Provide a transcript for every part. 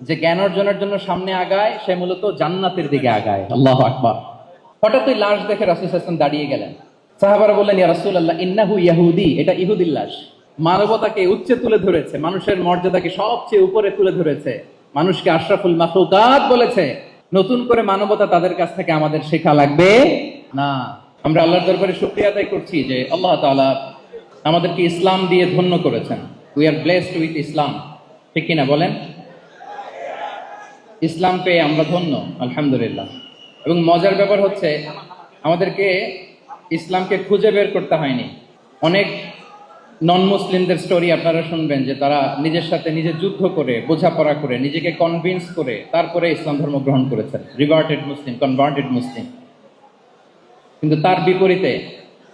যে জ্ঞান অর্জনের জন্য সামনে আগায়, সে মূলত জান্নাতের দিকে আগায়। আল্লাহ আকবার। হঠাৎ ওই লাশ দেখে রাসুল হাসান দাঁড়িয়ে গেলেন। সাহাবারা বললেন, ইয়া রাসুল আল্লাহ ইন্নাহু ইয়াহুদি। এটা ইহুদির লাশ। মানবতাকে উচ্চে তুলে ধরেছে, মানুষের মর্যাদাকে সবচেয়ে উপরে তুলে ধরেছে। মানুষকে আশরাফুল মাখলুকাত বলেছে, নতুন করে মানবতা তাদের কাছ থেকে আমাদের শেখা লাগবে না। আমরা আল্লাহর দরবারে শুকরিয়া আদায় করছি যে আল্লাহ তাআলা আমাদেরকে ইসলাম দিয়ে ধন্য করেছেন। We are blessed with Islam ঠিক কিনা বলেন? ইসলাম পেয়ে আমরা ধন্য, আলহামদুলিল্লাহ। এবং মজার ব্যাপার হচ্ছে, আমাদেরকে ইসলামকে খুঁজে বের করতে হয়নি। অনেক নন মুসলিমদের স্টোরি আপনারা শুনবেন যে তারা নিজের সাথে নিজে যুদ্ধ করে, বোঝাপড়া করে, নিজেকে কনভিন্স করে, তারপরে ইসলাম ধর্ম গ্রহণ করেছেন রিভার্টেড মুসলিম কনভার্টেড মুসলিম কিন্তু তার বিপরীতে,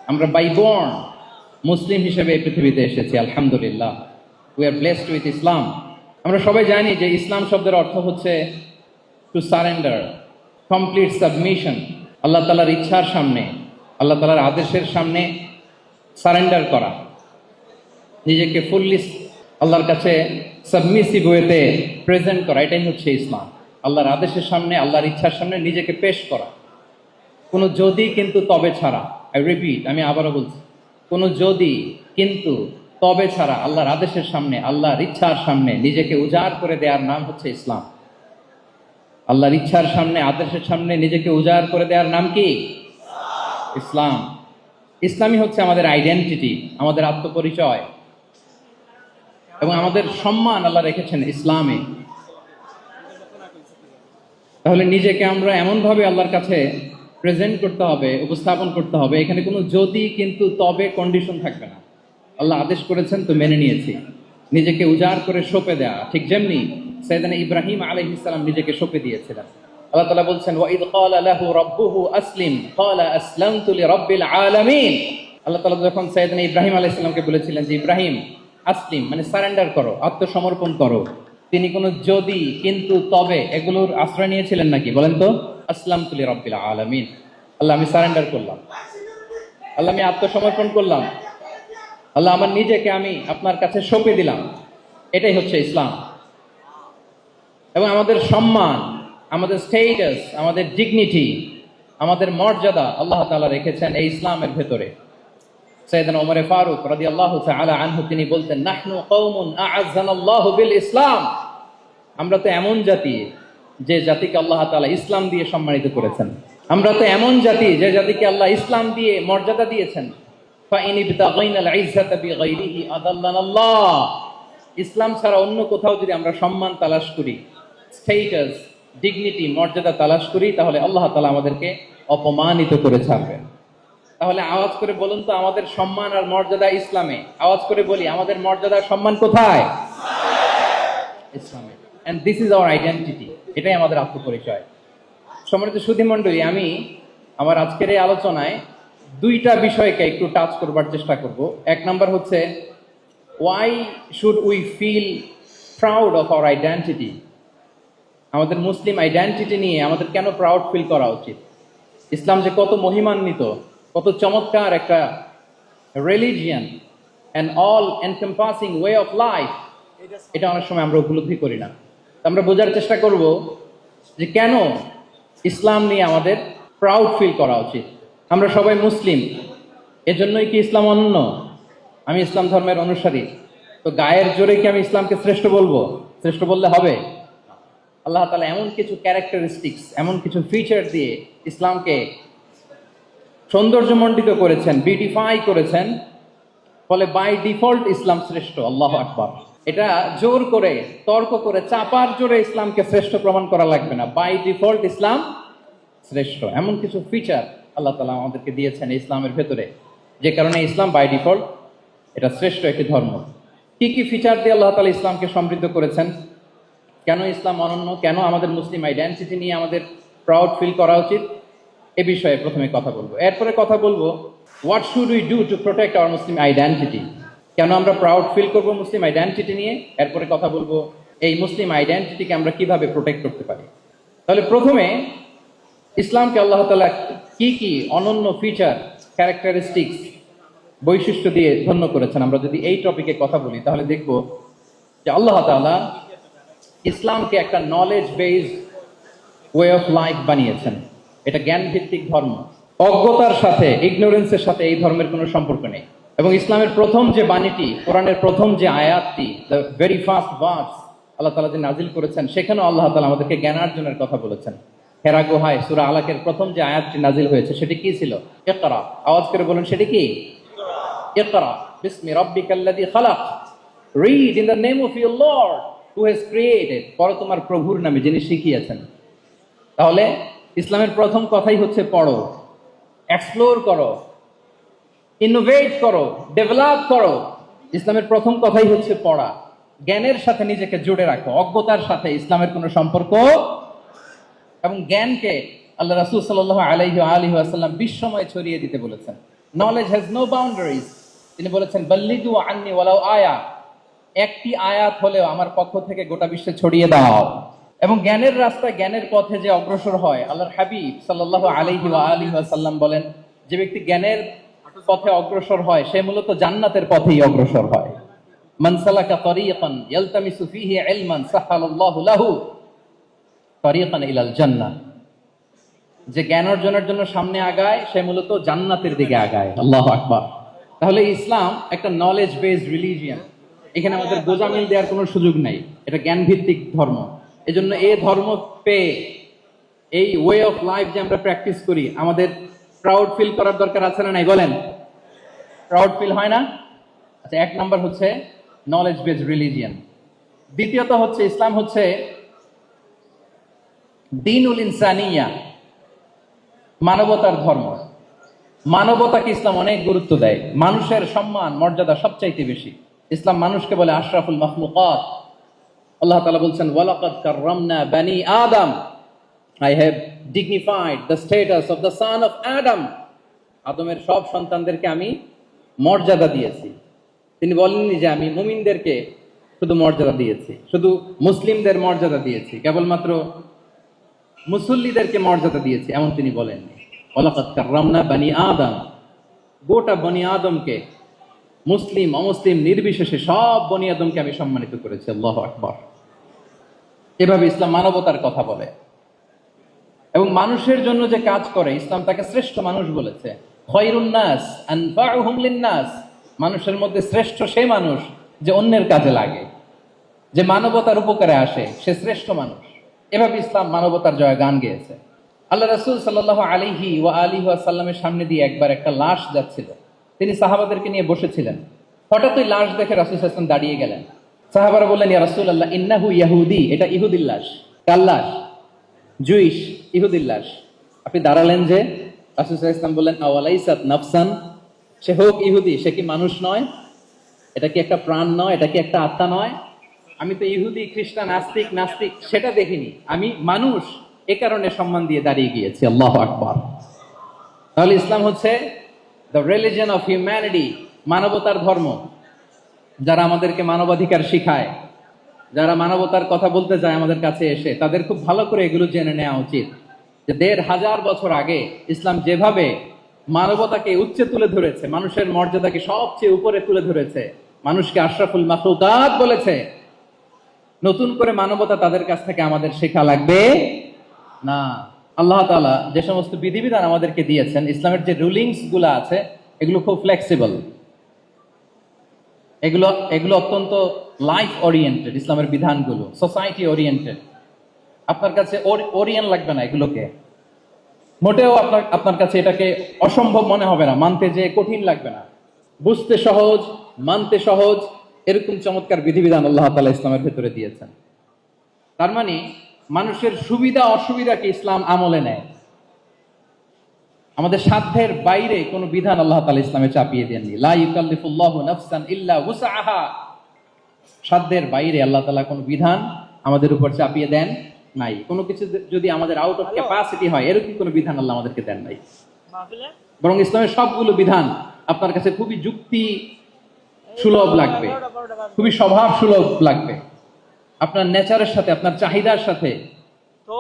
আমরা বাই বর্ন মুসলিম হিসেবে এই পৃথিবীতে এসেছি, আলহামদুলিল্লাহ। We are blessed with Islam আমরা সবাই জানি যে ইসলাম শব্দের অর্থ হচ্ছে টু সারেন্ডার কমপ্লিট সাবমিশন আল্লাহ তালার ইচ্ছার সামনে, আল্লাহ তালার আদেশের সামনে সারেন্ডার করা। নিজেকে ফুললি আল্লাহর কাছে সাবমিসিভ ওয়েতে প্রেজেন্ট করা, এটাই হচ্ছে ইসলাম। আল্লাহর আদেশের সামনে, আল্লাহর ইচ্ছার সামনে নিজেকে পেশ করা। কোনো যদি কিন্তু তবে ছাড়া আই রিপিট আমি আবারও বলছি, কোনো যদি কিন্তু তবে ছাড়া আল্লাহর আদেশের সামনে, আল্লাহর ইচ্ছার সামনে নিজেকে উজাড় করে দেওয়ার নাম হচ্ছে ইসলাম। আল্লাহর ইচ্ছার সামনে, আদেশের সামনে নিজেকে উজাড় করে দেওয়ার নাম কি? ইসলাম। ইসলামই হচ্ছে আমাদের আইডেন্টিটি আমাদের আত্মপরিচয়। এবং আমাদের সম্মান আল্লাহ রেখেছেন ইসলামে। তাহলে নিজেকে আমরা এমনভাবে আল্লাহর কাছে প্রেজেন্ট করতে হবে, উপস্থাপন করতে হবে, এখানে কোনো যদি, কিন্তু তবে কন্ডিশন থাকবে না। আল্লাহ আদেশ করেছেন, তো মেনে নিয়েছি। নিজেকে উজাড় করে সঁপে দেয়া। ঠিক যেমনি সৈয়দানা ইব্রাহিম আলাইহিস সালাম নিজেকে সঁপে দিয়েছিলেন। আল্লাহ তাআলা বলছেন ওয়াইদ ক্বালা লাহু রাব্বুহু আসলিম, ক্বালা আসলামতু লিরাব্বিল আলামিন। আল্লাহ তাআলা যখন সৈয়দানা ইব্রাহিম আলাইহিস সালামকে বলেছিলেন যে, ইব্রাহিম, আসলিম মানে সারেন্ডার করো, আত্মসমর্পণ করো। তিনি কোনো যদি, কিন্তু, তবে এগুলোর আশ্রয় নিয়েছিলেন নাকি? বলেন তো আসলাম তুলি রব্বিল আলামিন। আল্লাহ, আমি সারেন্ডার করলাম। আল্লাহ, আমি আত্মসমর্পণ করলাম। আল্লাহ আমার নিজেকে আমি আপনার কাছে সঁপে দিলাম। এটাই হচ্ছে ইসলাম। এবং আমাদের সম্মান, আমাদের স্টেটাস আমাদের ডিগনিটি আমাদের মর্যাদা আল্লাহ তাআলা রেখেছেন এই ইসলামের ভেতরে। সৈয়দনা ওমরে ফারুক রাদিয়াল্লাহু তাআলা আনহু, তিনি বলতেন, নাহনু কওমুন আ'আজ্জানাল্লাহু বিল ইসলাম। আমরা তো এমন জাতি যে জাতিকে আল্লাহ তাআলা ইসলাম দিয়ে সম্মানিত করেছেন। আমরা তো এমন জাতি যে জাতিকে আল্লাহ ইসলাম দিয়ে মর্যাদা দিয়েছেন। ইসলাম ছাড়া অন্য কোথাও যদি আমরা সম্মান তালাশ করি স্টেটাস ডিগনিটি মর্যাদা তালাশ করি, তাহলে আল্লাহ তাআলা আমাদেরকে অপমানিত করে ছাড়বেন। তাহলে আওয়াজ করে বলুন তো, আমাদের সম্মান আর মর্যাদা ইসলামে? আওয়াজ করে বলি, আমাদের মর্যাদা সম্মান কোথায়? ইসলামে। And this is our identity এটাই আমাদের আত্মপরিচয়। সম্মানিত সুধী মণ্ডলী আমি আমার আজকের এই আলোচনায় দুইটা বিষয়কে একটু টাচ করবার চেষ্টা করব। এক নাম্বার হচ্ছে why should we feel proud of our identity আমাদের মুসলিম আইডেন্টিটি নিয়ে আমাদের কেন প্রাউড ফিল করা উচিত? ইসলাম যে কত মহিমান্বিত, কত চমৎকার একটা religion and all encompassing way of life এটা অনেক সময় আমরা উপলব্ধি করি না। আমরা বোঝার চেষ্টা করব যে কেন ইসলাম নিয়ে আমাদের প্রাউড ফিল করা উচিত। আমরা সবাই মুসলিম। এজন্যই কি ইসলাম অন্য আমি ইসলাম ধর্মের অনুসারী। তো গায়ের জোরে কি আমি ইসলামকে শ্রেষ্ঠ বলব? শ্রেষ্ঠ বললে হবে। আল্লাহ তালা এমন কিছু ক্যারেক্টারিস্টিক্স এমন কিছু ফিচার দিয়ে ইসলামকে সৌন্দর্যমণ্ডিত করেছেন বিউটিফাই করেছেন। ফলে বাই ডিফল্ট ইসলাম শ্রেষ্ঠ। আল্লাহ আকবার। এটা জোর করে, তর্ক করে, চাপার জোরে ইসলামকে শ্রেষ্ঠ প্রমাণ করা লাগবে না। বাই ডিফল্ট ইসলাম শ্রেষ্ঠ। এমন কিছু ফিচার আল্লাহ তালা আমাদেরকে দিয়েছেন ইসলামের ভেতরে। যে কারণে ইসলাম বাই ডিফল্ট এটা শ্রেষ্ঠ একটি ধর্ম। কি কি ফিচার দিয়ে আল্লাহ তালা ইসলামকে সমৃদ্ধ করেছেন? কেন ইসলাম অনন্য? কেন আমাদের মুসলিম আইডেন্টিটি নিয়ে আমাদের প্রাউড ফিল করা উচিত? এ বিষয়ে প্রথমে কথা বলব। এরপরে কথা বলব what should we do to protect our Muslim identity কেন আমরা প্রাউড ফিল করব মুসলিম আইডেন্টিটি নিয়ে? এরপরে কথা বলব, এই মুসলিম আইডেন্টিটিকে আমরা কীভাবে প্রোটেক্ট করতে পারি? তাহলে প্রথমে ইসলামকে আল্লাহ তালা কি কি অনন্য ফিচার ক্যারেক্টারিস্টিক্স বৈশিষ্ট্য দিয়ে ধন্য করেছেন? আমরা যদি এই টপিকে কথা বলি, তাহলে দেখব যে আল্লাহ তাআলা ইসলামকে একটা knowledge based way of life বানিয়েছেন। এটা জ্ঞান ভিত্তিক ধর্ম। অজ্ঞতার সাথে ইগনোরেন্সের সাথে এই ধর্মের কোনো সম্পর্ক নেই। এবং ইসলামের প্রথম যে বাণীটি, কোরআনের প্রথম যে আয়াতটি দ্য ভেরি ফার্স্ট ভার্স আল্লাহ তালা যে নাজিল করেছেন, সেখানেও আল্লাহ তালা আমাদেরকে জ্ঞানার্জনের কথা বলেছেন। হেরা গুহায় সুরা আলাকের প্রথম যে আয়াতটি নাজিল হয়েছে, সেটি কি ছিল? একরা আওয়াজ করে বলেন, সেটি কি? একরা বিসমি রাব্বিকাল্লাযী খালাক। Read in the name of your lord who has created পড়ো তোমার প্রভুর নামে, যিনি শিখিয়েছেন। তাহলে ইসলামের প্রথম কথাই হচ্ছে পড়ো এক্সপ্লোর করো ইনোভেট করো ডেভেলপ করো। ইসলামের প্রথম কথাই হচ্ছে পড়া। জ্ঞানের সাথে নিজেকে জুড়ে রাখো, অজ্ঞতার সাথে ইসলামের কোনো সম্পর্ক এবং জ্ঞানকে আল্লাহ রাসূল সাল্লাল্লাহু আলাইহি আলিহি ওয়াসাল্লাম বিশ্বময় ছড়িয়ে দিতে বলেছেন। নলেজ হ্যাজ নো বাউন্ডারিজ তিনি বলেছেন বাল্লিদু আন্নি ওয়ালাউ আয়া। একটি আয়াত হলেও আমার পক্ষ থেকে গোটা বিশ্বে ছড়িয়ে দাও। এবং জ্ঞানের রাস্তায় জ্ঞানের পথে যে অগ্রসর হয়, আল্লাহর হাবিব সাল্লাল্লাহু আলাইহি ওয়া আলিহি ওয়াসাল্লাম বলেন, যে ব্যক্তি জ্ঞানের পথে অগ্রসর হয়, সে মূলত জান্নাতের পথেই অগ্রসর হয়। মান সালাকা তরিকান, ইয়ালতামিসু ফীহি ইলমান, সাহালাল্লাহু লাহু। তরিকান ইলাল জান্নাহ। যে জ্ঞান অর্জনের জন্য সামনে আগায়, সে মূলত জান্নাতের দিকে আগায়। আল্লাহ আকবার। তাহলে ইসলাম একটা নলেজ বেসড রিলিজিয়ান এখানে আমাদের গোজামিল দেওয়ার কোনো সুযোগ নাই। এটা জ্ঞান ভিত্তিক ধর্ম। এজন্য এ ধর্ম পেয়ে, এই ওয়ে অফ লাইফ যে আমরা প্র্যাকটিস করি, আমাদের প্রাউড ফিল করার দরকার আছে না নাই? বলেন। প্রাউড ফিল হয় না? আচ্ছা এক নাম্বার হচ্ছে নলেজ বেসড রিলিজিয়ান দ্বিতীয়ত হচ্ছে, ইসলাম হচ্ছে দিনুল ইনসানিয়া, মানবতার ধর্ম। মানবতাকে ইসলাম অনেক গুরুত্ব দেয়। মানুষের সম্মান, মর্যাদা সবচাইতে বেশি। ইসলাম মানুষকে বলে আশরাফুল মাহমুকাত আল্লাহ তাআলা বলছেন, ওয়ালাকাদ কাররামনা বানি আদম। I have dignified the status of the son of Adam আদমের সব সন্তানদেরকে আমি মর্যাদা দিয়েছি। তিনি বলেননি যে আমি মুমিনদেরকে শুধু মর্যাদা দিয়েছি, শুধু মুসলিমদের মর্যাদা দিয়েছি। কেবলমাত্র মুসল্লিদেরকে মর্যাদা দিয়েছে, এমন তিনি বলেননি ওলাকাত কাররামনা বানি আদম। গোটা বনি আদমকে, মুসলিম, অমুসলিম, নির্বিশেষে সব বনি আদমকে আমি সম্মানিত করেছি, আল্লাহ আকবর। এভাবে ইসলাম মানবতার কথা বলে। এবং মানুষের জন্য যে কাজ করে, ইসলাম তাকে শ্রেষ্ঠ মানুষ বলেছে। মানুষের মধ্যে শ্রেষ্ঠ সে মানুষ যে অন্যের কাজে লাগে। যে মানবতার উপকারে আসে, সে শ্রেষ্ঠ মানুষ। এভাবে ইসলাম মানবতার জয় গান গেয়েছে। আল্লাহ রাসূল সাল্লাল্লাহু আলিহি ওয়া আলিহি ওয়াসাল্লামের সামনে দিয়ে একবার একটা লাশ যাচ্ছিল। তিনি সাহাবাদেরকে নিয়ে বসেছিলেন। হঠাৎ ওই লাশ দেখে রাসূল ওয়াসাল্লাম দাঁড়িয়ে গেলেন। সাহাবারা বললেন, ইয়া রাসূলুল্লাহ, ইন্নাহু ইয়াহুদি, এটা ইহুদির লাশ। জুইশ, ইহুদির আপনি দাঁড়ালেন যে রাসূল ওয়াসাল্লাম বললেন, আওয়ালাইসাত নাফসান? সে হোক ইহুদি, সে কি মানুষ নয়? এটা কি একটা প্রাণ নয়? এটা কি একটা আত্মা নয়? আমি তো ইহুদি, খ্রিস্টান, আস্তিক, নাস্তিক, সেটা দেখিনি। আমি মানুষ, এ কারণে সম্মান দিয়ে দাঁড়িয়ে গিয়েছি, আল্লাহ আকবর। তাহলে ইসলাম হচ্ছে দ্য রিলিজন অফ হিউম্যানিটি মানবতার ধর্ম। যারা আমাদেরকে মানবাধিকার শিখায়, যারা মানবতার কথা বলতে যায় আমাদের কাছে এসে, তাদের খুব ভালো করে এগুলো জেনে নেওয়া উচিত যে দেড় হাজার বছর আগে ইসলাম যেভাবে মানবতাকে উচ্চে তুলে ধরেছে, মানুষের মর্যাদাকে সবচেয়ে উপরে তুলে ধরেছে, মানুষকে আশরাফুল মাখলুকাত বলেছে নতুন করে মানবতা তাদের কাছ থেকে আমাদের শেখা লাগবে না। আল্লাহ তালা যে সমস্ত বিধিবিধান আমাদেরকে দিয়েছেন, ইসলামের যে রুলিংসগুলো আছে, এগুলো খুব ফ্লেক্সিবল এগুলো এগুলো অত্যন্ত লাইফ ওরিয়েন্টেড ইসলামের বিধানগুলো সোসাইটি ওরিয়েন্টেড আপনার কাছে ওরিয়েন্ট লাগবে না এগুলোকে। মোটেও আপনার আপনার কাছে এটাকে অসম্ভব মনে হবে না, মানতে যে কঠিন লাগবে না। বুঝতে সহজ, মানতে সহজ এরকম চমৎকার বিধিবিধান আল্লাহ তাআলা ইসলামের ভেতরে দিয়েছেন। তার মানে মানুষের সুবিধা অসুবিধাকে ইসলাম আমলে নেয়। আমাদের সাধ্যের বাইরে কোনো বিধান আল্লাহ তাআলা ইসলামে চাপিয়ে দেননি। ইল্লা সাধ্যের বাইরে আল্লাহ তালা কোনো বিধান আমাদের উপর চাপিয়ে দেন নাই। কোনো কিছু যদি আমাদের আউট অফ ক্যাপাসিটি হয় এরকম কোনো বিধান আল্লাহ আমাদেরকে দেন নাই। বরং ইসলামের সবগুলো বিধান আপনার কাছে খুবই যুক্তি সুলভ লাগবে। খুবই স্বভাব সুলভ লাগবে। আপনার নেচারের সাথে আপনার চাহিদার সাথে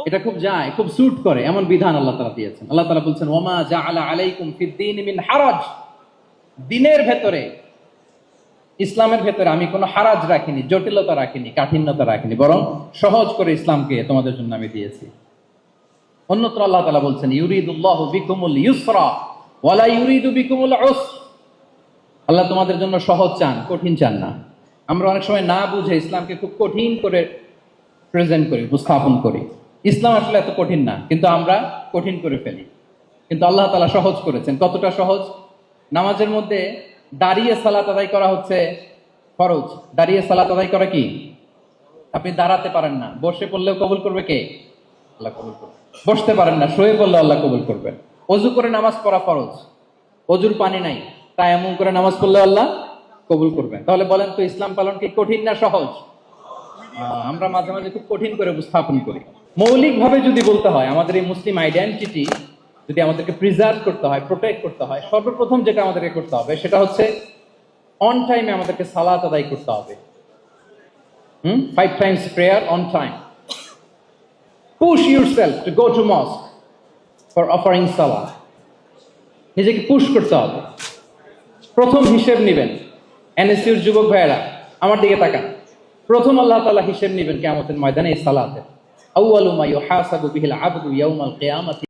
এটা খুব যায় খুব স্যুট করে এমন বিধান আল্লাহ তাআলা দিয়েছেন। আল্লাহ তাআলা বলছেন ওমা জাআলা আলাইকুম ফিদ দীন মিন হারাজ। দিনের ভেতরে ইসলামের ভেতরে আমি কোনো হারাজ রাখিনি জটিলতা রাখিনি কাঠিন্যতা রাখিনি বরং সহজ করে ইসলামকে তোমাদের জন্য আমি দিয়েছি। অন্যত্র আল্লাহ তালা বলছেন ইউরিদুল্লাহ বিকুমুল ইউসরা ওয়ালা ইউরিদু বিকুমুল উসর। আল্লাহ তোমাদের জন্য সহজ চান, কঠিন চান না। আমরা অনেক সময় না বুঝে ইসলামকে খুব কঠিন করে প্রেজেন্ট করি, উপস্থাপন করি। ইসলাম আসলে এত কঠিন না, কিন্তু আমরা কঠিন করে ফেলি। কিন্তু আল্লাহ তালা সহজ করেছেন। কতটা সহজ? নামাজের মধ্যে দাঁড়িয়ে সালাত আদায় করা হচ্ছে ফরজ। দাঁড়িয়ে সালাত আদায় করা কি? আপনি দাঁড়াতে পারেন না। বসে পড়লেও কবুল করবে কে? আল্লাহ কবুল করবে। বসতে পারেন না, শুয়ে পড়লেও আল্লাহ কবুল করবেন। অজু করে নামাজ পড়া ফরজ। অজুর পানি নাই। তাই এমন করে নামাজ পড়লে আল্লাহ কবুল করবেন। তাহলে বলেন তো, ইসলাম পালন কি কঠিন না সহজ? আমরা মাঝে মাঝে খুব কঠিন করে উপস্থাপন করি। মৌলিকভাবে যদি বলতে হয়, আমাদের এই মুসলিম আইডেন্টিটি যদি আমাদেরকে প্রিজার্ভ করতে হয় প্রোটেক্ট করতে হয়, সর্বপ্রথম যেটা আমাদেরকে করতে হবে সেটা হচ্ছে অন টাইমে আমাদেরকে সালাত আদায় করতে হবে। হুম? Five times prayer on time push yourself to go to mosque for offering সালা নিজেকে পুশ করতে হবে। প্রথম হিসেব নেবেন। এনএসিউর যুবক ভাইয়েরা, আমার দিকে তাকান। প্রথম আল্লাহ তালা হিসেব নেবেন কেমতের ময়দানে সালাতে। আউয়ালু মা ইউহাসাবু বিহিল আবদু ইয়াউমাল কিয়ামাতি।